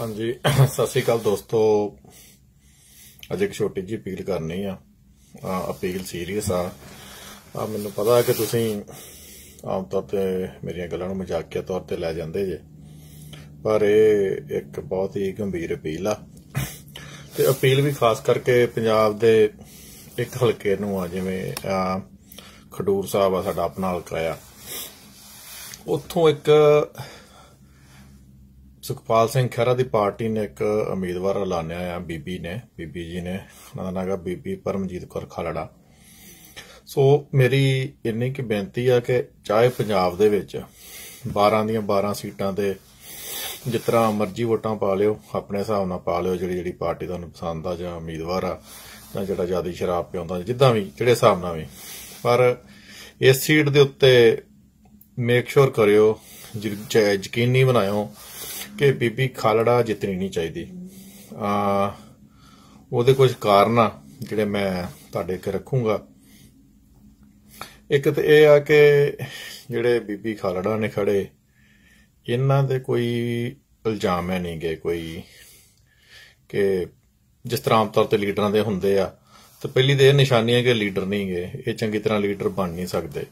ਹਾਂਜੀ। ਸਤਿ ਸ੍ਰੀ ਅਕਾਲ ਦੋਸਤੋ। ਅੱਜ ਇੱਕ ਛੋਟੀ ਜਿਹੀ ਅਪੀਲ ਕਰਨੀ ਆ। ਅਪੀਲ ਸੀਰੀਅਸ ਆ। ਆ, ਮੈਨੂੰ ਪਤਾ ਹੈ ਕਿ ਤੁਸੀਂ ਆਮ ਤੌਰ ਤੇ ਮੇਰੀਆਂ ਗੱਲਾਂ ਨੂੰ ਮਜ਼ਾਕੀਆ ਤੌਰ ਤੇ ਲੈ ਜਾਂਦੇ ਜੇ। ਪਰ ਇਹ ਇੱਕ ਬਹੁਤ ਹੀ ਗੰਭੀਰ ਅਪੀਲ ਆ। ਤੇ ਅਪੀਲ ਵੀ ਖਾਸ ਕਰਕੇ ਪੰਜਾਬ ਦੇ ਇੱਕ ਹਲਕੇ ਨੂੰ ਆ, ਜਿਵੇਂ ਖਡੂਰ ਸਾਹਿਬ ਆ ਸਾਡਾ ਆਪਣਾ ਹਲਕਾ ਆ। ਉੱਥੋਂ ਇੱਕ ਸੁਖਪਾਲ ਸਿੰਘ ਖਹਿਰਾ ਦੀ ਪਾਰਟੀ ਨੇ ਇੱਕ ਉਮੀਦਵਾਰ ਐਲਾਨਿਆ ਆ, ਬੀਬੀ ਨੇ, ਬੀਬੀ ਜੀ ਨੇ, ਉਹਨਾਂ ਦਾ ਨਾਮ ਹੈ ਬੀਬੀ ਪਰਮਜੀਤ ਕੌਰ ਖਾਲੜਾ। ਸੋ ਮੇਰੀ ਇੰਨੀ ਕਿ ਬੇਨਤੀ ਆ ਕਿ ਚਾਹੇ ਪੰਜਾਬ ਦੇ ਵਿੱਚ 12 ਦੀਆਂ 12 ਸੀਟਾਂ ਤੇ ਜਿਸ ਤਰ੍ਹਾਂ ਮਰਜ਼ੀ ਵੋਟਾਂ ਪਾ ਲਿਓ, ਆਪਣੇ ਹਿਸਾਬ ਨਾਲ ਪਾ ਲਿਓ ਜਿਹੜੀ ਜਿਹੜੀ ਪਾਰਟੀ ਤੁਹਾਨੂੰ ਪਸੰਦ ਆ ਜਾਂ ਉਮੀਦਵਾਰ ਆ, ਜਾਂ ਜਿਹੜਾ ਜ਼ਿਆਦਾ ਸ਼ਰਾਬ ਪਿਆਉਂਦਾ ਜਿੱਦਾਂ ਵੀ, ਜਿਹੜੇ ਹਿਸਾਬ ਨਾਲ ਵੀ। ਪਰ ਇਸ ਸੀਟ ਦੇ ਉੱਤੇ ਮੇਕ ਸ਼ੋਰ ਕਰਿਓ ਯਕੀਨੀ ਬਣਾਇਓ ਕਿ ਬੀਬੀ ਖਾਲੜਾ ਜਿੱਤਣੀ ਨਹੀਂ ਚਾਹੀਦੀ। ਆ, ਉਹਦੇ ਕੁਝ ਕਾਰਨ ਆ ਜਿਹੜੇ ਮੈਂ ਤੁਹਾਡੇ ਅੱਗੇ ਰੱਖੂੰਗਾ। ਇੱਕ ਤਾਂ ਇਹ ਆ ਕਿ ਜਿਹੜੇ ਬੀਬੀ ਖਾਲੜਾ ਨੇ ਖੜੇ, ਇਹਨਾਂ ਦੇ ਕੋਈ ਇਲਜ਼ਾਮ ਹੈ ਨਹੀਂ ਗਏ ਕੋਈ ਕਿ ਜਿਸ ਤਰ੍ਹਾਂ ਆਮ ਤੌਰ ਤੇ ਲੀਡਰਾਂ ਦੇ ਹੁੰਦੇ ਆ, ਤੇ ਪਹਿਲੀ ਤੇ ਇਹ ਨਿਸ਼ਾਨੀ ਹੈ ਕਿ ਲੀਡਰ ਨਹੀਂ ਗਏ ਇਹ ਚੰਗੀ ਤਰ੍ਹਾਂ ਲੀਡਰ ਬਣ ਨਹੀਂ ਸਕਦੇ।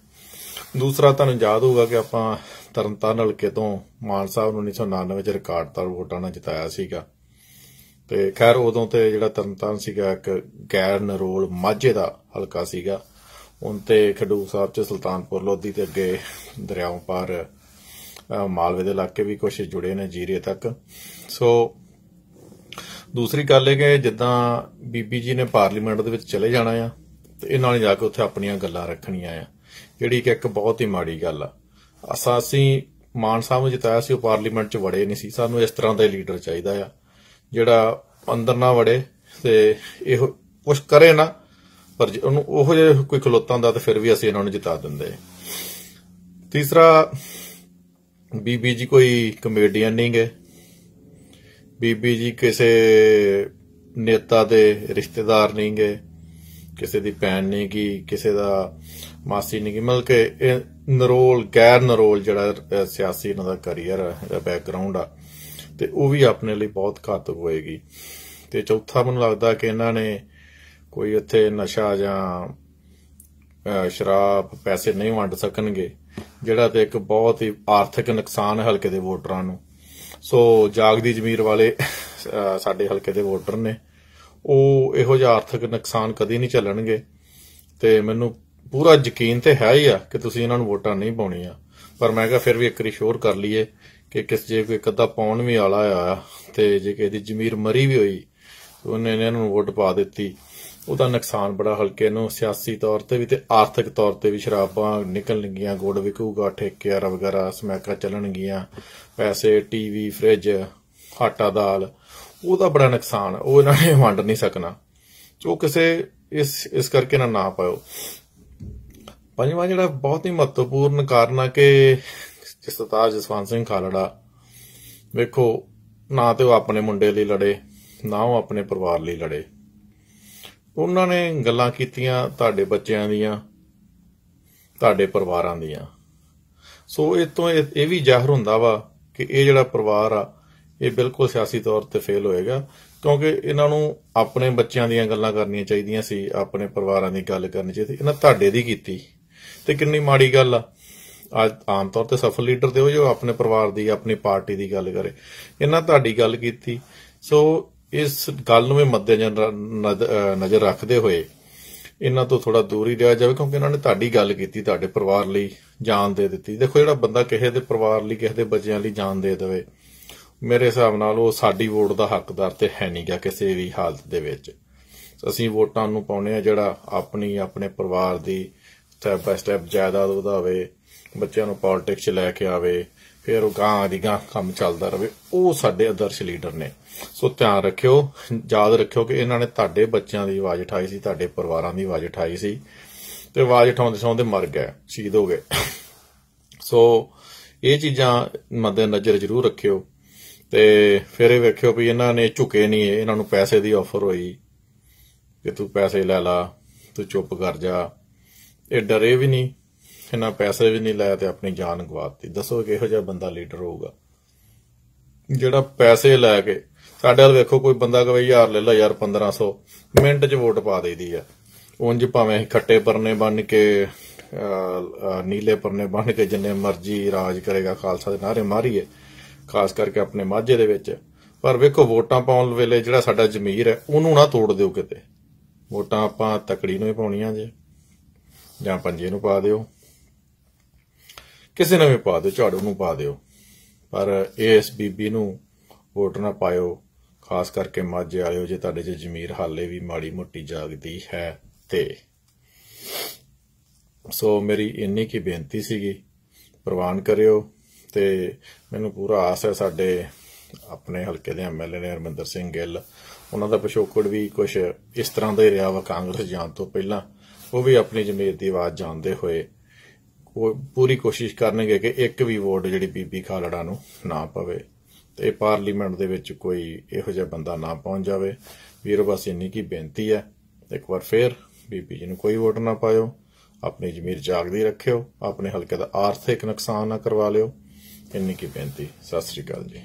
ਦੂਸਰਾ ਤੁਹਾਨੂੰ ਯਾਦ ਹੋਊਗਾ ਕਿ ਆਪਾਂ ਤਰਨਤਾਰਨ ਹਲਕੇ ਤੋਂ ਮਾਨ ਸਾਹਿਬ ਨੂੰ 1999 ਚ ਰਿਕਾਰਡ ਤਾਰ ਵੋਟਾਂ ਨਾਲ ਜਿਤਾਇਆ ਸੀਗਾ। ਤੇ ਖੈਰ ਉਦੋਂ ਤੇ ਜਿਹੜਾ ਤਰਨਤਾਰਨ ਸੀਗਾ ਇੱਕ ਗੈਰ ਨਰੋਲ ਮਾਝੇ ਦਾ ਹਲਕਾ ਸੀਗਾ। ਉਨ ਤੇ ਖਡੂਰ ਸਾਹਿਬ ਚ ਸੁਲਤਾਨਪੁਰ ਲੋਧੀ ਤੇ ਅੱਗੇ ਦਰਿਆਵਾਂ ਪਾਰ ਮਾਲਵੇ ਦੇ ਇਲਾਕੇ ਵੀ ਕੁਝ ਜੁੜੇ ਨੇ ਜੀਰੇ ਤੱਕ। ਸੋ ਦੂਸਰੀ ਗੱਲ ਇਹ ਕਿ ਜਿੱਦਾਂ ਬੀਬੀ ਜੀ ਨੇ ਪਾਰਲੀਮੈਂਟ ਦੇ ਵਿੱਚ ਚਲੇ ਜਾਣਾ ਆ, ਤੇ ਇਹਨਾਂ ਨੇ ਜਾ ਕੇ ਉੱਥੇ ਆਪਣੀਆਂ ਗੱਲਾਂ ਰੱਖਣੀਆਂ ਆ। ਜਿਹੜੀ ਕਿ ਇੱਕ ਬਹੁਤ ਹੀ ਮਾੜੀ ਗੱਲ ਆ। ਅਸਾਸੀ ਮਾਨ ਸਾਹਿਬ ਨੂੰ ਜਿਤਾਇਆ ਸੀ, ਉਹ ਪਾਰਲੀਮੈਂਟ 'ਚ ਵੜੇ ਨਹੀਂ ਸੀ। ਸਾਨੂੰ ਇਸ ਤਰ੍ਹਾਂ ਦਾ ਲੀਡਰ ਚਾਹੀਦਾ ਆ, ਜਿਹੜਾ ਅੰਦਰ ਨਾ ਵੜੇ ਤੇ ਇਹੋ ਕੁਝ ਕਰੇ ਨਾ, ਪਰ ਉਹਨੂੰ ਉਹੋ ਜਿਹਾ ਕੋਈ ਖਲੋਤਾ ਹੁੰਦਾ ਤਾਂ ਫਿਰ ਵੀ ਅਸੀਂ ਇਹਨਾਂ ਨੂੰ ਜਿਤਾ ਦਿੰਦੇ ਤੀਸਰਾ, ਬੀਬੀ ਜੀ ਕੋਈ ਕਮੇਡੀਅਨ ਨਹੀਂ ਗਏ ਬੀਬੀ ਜੀ ਕਿਸੇ ਨੇਤਾ ਦੇ ਰਿਸ਼ਤੇਦਾਰ ਨਹੀਂ ਗਏ ਕਿਸੇ ਦੀ ਭੈਣ ਨਹੀਂ ਗੀ ਕਿਸੇ ਦਾ ਮਾਸੀ ਨਹੀਂ ਗੀ ਮਤਲਬ ਕਿ ਇਹ ਨਰੋਲ, ਗੈਰ ਨਰੋਲ ਜਿਹੜਾ ਸਿਆਸੀ ਇਹਨਾਂ ਦਾ ਕੈਰੀਅਰ ਹੈ ਇਹਦਾ ਬੈਕਗ੍ਰਾਉਂਡ ਆ, ਤੇ ਉਹ ਵੀ ਆਪਣੇ ਲਈ ਬਹੁਤ ਘਾਤਕ ਹੋਏਗੀ। ਤੇ ਚੌਥਾ ਮੈਨੂੰ ਲੱਗਦਾ ਕਿ ਇਹਨਾਂ ਨੇ ਕੋਈ ਇੱਥੇ ਨਸ਼ਾ ਜਾਂ ਸ਼ਰਾਬ ਪੈਸੇ ਨਹੀਂ ਵੰਡ ਸਕਣਗੇ, ਜਿਹੜਾ ਤੇ ਇੱਕ ਬਹੁਤ ਹੀ ਆਰਥਿਕ ਨੁਕਸਾਨ ਹਲਕੇ ਦੇ ਵੋਟਰਾਂ ਨੂੰ। ਸੋ ਜਾਗਦੀ ਜ਼ਮੀਰ ਵਾਲੇ ਸਾਡੇ ਹਲਕੇ ਦੇ ਵੋਟਰ ਨੇ। ਉਹ ਇਹੋ ਜਿਹਾ ਆਰਥਿਕ ਨੁਕਸਾਨ ਕਦੀ ਨਹੀਂ ਚੱਲਣਗੇ ਤੇ ਮੈਨੂੰ ਪੂਰਾ ਯਕੀਨ ਤੇ ਹੈ ਹੀ ਆ ਕਿ ਤੁਸੀਂ ਇਹਨਾਂ ਨੂੰ ਵੋਟਾਂ ਨਹੀਂ ਪਾਉਣੀਆਂ। ਪਰ ਮੈਂ ਕਿਹਾ ਫਿਰ ਵੀ ਇੱਕ ਵਾਰੀ ਸ਼ੋਰ ਕਰ ਲਈਏ ਕਿ ਕਿਸ ਜੇ ਕੋਈ ਕਦਾ ਪਾਉਣ ਵੀ ਆਲਾ ਆ ਤੇ ਜੇ ਕਿਸੇ ਦੀ ਜ਼ਮੀਰ ਮਰੀ ਵੀ ਹੋਈ, ਉਹਨੇ ਇਹਨਾਂ ਨੂੰ ਵੋਟ ਪਾ ਦਿੱਤੀ, ਉਹਦਾ ਨੁਕਸਾਨ ਬੜਾ ਹਲਕੇ ਨੂੰ ਸਿਆਸੀ ਤੌਰ ਤੇ ਵੀ ਤੇ ਆਰਥਿਕ ਤੌਰ ਤੇ ਵੀ ਸ਼ਰਾਬਾਂ ਨਿਕਲਣਗੀਆਂ, ਗੁੜ ਵਿਕੂਗਾ ਠੇਕੇਦਾਰ ਵਗੈਰਾ ਸਮੈਕਾਂ ਚੱਲਣਗੀਆਂ, ਪੈਸੇ, ਟੀਵੀ, ਫ੍ਰਿਜ, ਆਟਾ ਦਾਲ ਉਹਦਾ ਬੜਾ ਨੁਕਸਾਨ ਉਹ ਇਹਨਾਂ ਨੇ ਵੰਡ ਨਹੀਂ ਸਕਣਾ। ਉਹ ਕਿਸੇ ਇਸ ਇਸ ਕਰਕੇ ਨਾ ਨਾ ਪਾਓ ਪੰਜਵਾਂ ਜਿਹੜਾ ਬਹੁਤ ਹੀ ਮਹੱਤਵਪੂਰਨ ਕਾਰਨ ਆ ਕਿ ਸਰਦਾਰ ਜਸਵੰਤ ਸਿੰਘ ਖਾਲੜਾ, ਵੇਖੋ, ਨਾ ਤੇ ਉਹ ਆਪਣੇ ਮੁੰਡੇ ਲਈ ਲੜੇ, ਨਾ ਉਹ ਆਪਣੇ ਪਰਿਵਾਰ ਲਈ ਲੜੇ। ਉਹਨਾਂ ਨੇ ਗੱਲਾਂ ਕੀਤੀਆਂ ਤੁਹਾਡੇ ਬੱਚਿਆਂ ਦੀਆਂ, ਤੁਹਾਡੇ ਪਰਿਵਾਰਾਂ ਦੀਆਂ। ਸੋ ਇਹ ਤੋਂ ਇਹ ਇਹ ਵੀ ਜ਼ਾਹਰ ਹੁੰਦਾ ਵਾ ਕਿ ਇਹ ਜਿਹੜਾ ਪਰਿਵਾਰ ਆ ਇਹ ਬਿਲਕੁਲ ਸਿਆਸੀ ਤੌਰ ਤੇ ਫੇਲ ਹੋਏਗਾ, ਕਿਉਂਕਿ ਇਹਨਾਂ ਨੂੰ ਆਪਣੇ ਬੱਚਿਆਂ ਦੀਆਂ ਗੱਲਾਂ ਕਰਨੀਆਂ ਚਾਹੀਦੀਆਂ ਸੀ, ਆਪਣੇ ਪਰਿਵਾਰਾਂ ਦੀ ਗੱਲ ਕਰਨੀ ਚਾਹੀਦੀ, ਇਹਨਾਂ ਤੁਹਾਡੇ ਦੀ ਕੀਤੀ। ਤੇ ਕਿੰਨੀ ਮਾੜੀ ਗੱਲ ਆ। ਅੱਜ ਆਮ ਤੌਰ ਤੇ ਸਫਲ ਲੀਡਰ ਤੇ ਉਹ ਜੋ ਆਪਣੇ ਪਰਿਵਾਰ ਦੀ, ਆਪਣੀ ਪਾਰਟੀ ਦੀ ਗੱਲ ਕਰੇ। ਇਹਨਾਂ ਤੁਹਾਡੀ ਗੱਲ ਕੀਤੀ। ਸੋ ਇਸ ਗੱਲ ਨੂੰ ਵੀ ਮੱਦੇ ਨਜ਼ਰ ਰੱਖਦੇ ਹੋਏ ਇਹਨਾਂ ਤੋਂ ਥੋੜਾ ਦੂਰ ਹੀ ਰਿਹਾ ਜਾਵੇ, ਕਿਉਂਕਿ ਇਹਨਾਂ ਨੇ ਤੁਹਾਡੀ ਗੱਲ ਕੀਤੀ, ਤੁਹਾਡੇ ਪਰਿਵਾਰ ਲਈ ਜਾਨ ਦੇ ਦਿੱਤੀ। ਦੇਖੋ ਜਿਹੜਾ ਬੰਦਾ ਕਿਸੇ ਦੇ ਪਰਿਵਾਰ ਲਈ, ਕਿਸੇ ਦੇ ਬੱਚਿਆਂ ਲਈ ਜਾਨ ਦੇ ਦੇਵੇ। ਮੇਰੇ ਹਿਸਾਬ ਨਾਲ ਉਹ ਸਾਡੀ ਵੋਟ ਦਾ ਹੱਕਦਾਰ ਤੇ ਹੈ ਨਹੀਂਗਾ ਕਿਸੇ ਵੀ ਹਾਲਤ ਦੇ ਵਿੱਚ। ਅਸੀਂ ਵੋਟਾਂ ਨੂੰ ਪਾਉਣੇ ਆ ਜਿਹੜਾ ਆਪਣੀ, ਆਪਣੇ ਪਰਿਵਾਰ ਦੀ ਸਟੈਪ ਬਾਈ ਸਟੈਪ ਜਾਇਦਾਦ ਵਧਾਵੇ, ਬੱਚਿਆਂ ਨੂੰ ਪੋਲਿਟਿਕਸ 'ਚ ਲੈ ਕੇ ਆਵੇ, ਫਿਰ ਉਹ ਗਾਂ ਦੀ ਗਾਂ ਕੰਮ ਚੱਲਦਾ ਰਹੇ। ਉਹ ਸਾਡੇ ਆਦਰਸ਼ ਲੀਡਰ ਨੇ। ਸੋ ਧਿਆਨ ਰੱਖਿਓ, ਯਾਦ ਰੱਖਿਓ ਕਿ ਇਹਨਾਂ ਨੇ ਤੁਹਾਡੇ ਬੱਚਿਆਂ ਦੀ ਆਵਾਜ਼ ਉਠਾਈ ਸੀ, ਤੁਹਾਡੇ ਪਰਿਵਾਰਾਂ ਦੀ ਆਵਾਜ਼ ਉਠਾਈ ਸੀ ਤੇ ਆਵਾਜ਼ ਉਠਾਉਂਦੇ ਸੌਂਦੇ ਮਰ ਗਏ, ਸ਼ਹੀਦ ਹੋ ਗਏ। ਸੋ ਇਹ ਚੀਜ਼ਾਂ ਮੱਦੇ ਨਜ਼ਰ ਜ਼ਰੂਰ ਰੱਖਿਓ। ਤੇ ਫਿਰ ਇਹ ਵੇਖਿਓ ਵੀ ਇਹਨਾਂ ਨੇ ਝੁਕੇ ਨਹੀਂ ਇਹਨਾਂ ਨੂੰ ਪੈਸੇ ਦੀ ਆਫਰ ਹੋਈ ਕਿ ਤੂੰ ਪੈਸੇ ਲੈ ਲਾ, ਤੂੰ ਚੁੱਪ ਕਰ ਜਾ। ਇਹ ਡਰੇ ਵੀ ਨਹੀਂ ਇਹਨਾਂ ਪੈਸੇ ਵੀ ਨਹੀਂ ਲਾਇਆ ਤੇ ਆਪਣੀ ਜਾਨ ਗਵਾਤੀ ਦੱਸੋ ਕਿਹੋ ਜਿਹਾ ਬੰਦਾ ਲੀਡਰ ਹੋਊਗਾ? ਜਿਹੜਾ ਪੈਸੇ ਲੈ ਕੇ, ਸਾਡੇ ਵੱਲ ਵੇਖੋ ਕੋਈ ਬੰਦਾ ਕਵੇ ਯਾਰ ਲੈ ਲਾ ਯਾਰ 1500 ਮਿੰਟ 'ਚ ਵੋਟ ਪਾ ਦੇਈਦੀ ਆ। ਉਂਝ ਭਾਵੇਂ ਅਸੀਂ ਖੱਟੇ ਪਰਨੇ ਬਣ ਕੇ ਨੀਲੇ ਪਰਨੇ ਬਣ ਕੇ ਜਿੰਨੇ ਮਰਜ਼ੀ ਰਾਜ ਕਰੇਗਾ, ਖਾਲਸਾ ਦੇ ਨਾਰੇ ਮਾਰੀਏ। ਖਾਸ ਕਰਕੇ ਆਪਣੇ ਮਾਝੇ ਦੇ ਵਿੱਚ। ਪਰ ਵੇਖੋ, ਵੋਟਾਂ ਪਾਉਣ ਵੇਲੇ ਜਿਹੜਾ ਸਾਡਾ ਜ਼ਮੀਰ ਹੈ, ਉਹਨੂੰ ਨਾ ਤੋੜ ਦਿਓ ਕਿਤੇ। ਵੋਟਾਂ ਆਪਾਂ ਤਕੜੀ ਨੂੰ ਹੀ ਪਾਉਣੀਆਂ ਜੇ, ਜਾਂ ਪੰਜੇ ਨੂੰ ਪਾ ਦਿਓ। ਕਿਸੇ ਨੂੰ ਵੀ ਪਾ ਦਿਓ, ਝਾੜੂ ਨੂੰ ਪਾ ਦਿਓ। ਪਰ ਇਸ ਬੀਬੀ ਨੂੰ ਵੋਟ ਨਾ ਪਾਇਓ, ਖਾਸ ਕਰਕੇ ਮਾਝੇ ਵਾਲਿਓ, ਜੇ ਤੁਹਾਡੇ 'ਚ ਜ਼ਮੀਰ ਹਾਲੇ ਵੀ ਮਾੜੀ ਮੋਟੀ ਜਾਗਦੀ ਹੈ ਤੇ। ਸੋ ਮੇਰੀ ਇੰਨੀ ਕੀ ਬੇਨਤੀ ਸੀਗੀ। ਪ੍ਰਵਾਨ ਕਰਿਓ। ਤੇ ਮੈਨੂੰ ਪੂਰਾ ਆਸ ਹੈ ਸਾਡੇ ਆਪਣੇ ਹਲਕੇ ਦੇ ਐਮਐਲਏ ਨੇ ਹਰਮਿੰਦਰ ਸਿੰਘ ਗਿੱਲ, ਉਹਨਾਂ ਦਾ ਪਿਛੋਕੜ ਵੀ ਕੁਝ ਇਸ ਤਰ੍ਹਾਂ ਦਾ ਹੀ ਰਿਹਾ ਵਾ ਕਾਂਗਰਸ ਜਾਣ ਤੋਂ ਪਹਿਲਾਂ। ਉਹ ਵੀ ਆਪਣੀ ਜ਼ਮੀਰ ਦੀ ਆਵਾਜ਼ ਜਾਣਦੇ ਹੋਏ ਉਹ ਪੂਰੀ ਕੋਸ਼ਿਸ਼ ਕਰਨਗੇ ਕਿ ਇੱਕ ਵੀ ਵੋਟ ਜਿਹੜੀ ਬੀਬੀ ਖਾਲੜਾ ਨੂੰ ਨਾ ਪਵੇ ਤੇ ਪਾਰਲੀਮੈਂਟ ਦੇ ਵਿੱਚ ਕੋਈ ਇਹੋ ਜਿਹਾ ਬੰਦਾ ਨਾ ਪਹੁੰਚ ਜਾਵੇ। ਵੀਰੋ, ਬਸ ਇੰਨੀ ਕੀ ਬੇਨਤੀ ਹੈ। ਇੱਕ ਵਾਰ ਫੇਰ ਬੀਬੀ ਜੀ ਨੂੰ ਕੋਈ ਵੋਟ ਨਾ ਪਾਇਓ, ਆਪਣੀ ਜ਼ਮੀਰ ਜਾਗਦੀ ਰੱਖਿਓ, ਆਪਣੇ ਹਲਕੇ ਦਾ ਆਰਥਿਕ ਨੁਕਸਾਨ ਨਾ ਕਰਵਾ ਲਿਓ। ਇੰਨੀ ਕੀ ਬੇਨਤੀ। ਸਤਿ ਸ੍ਰੀ ਅਕਾਲ ਜੀ।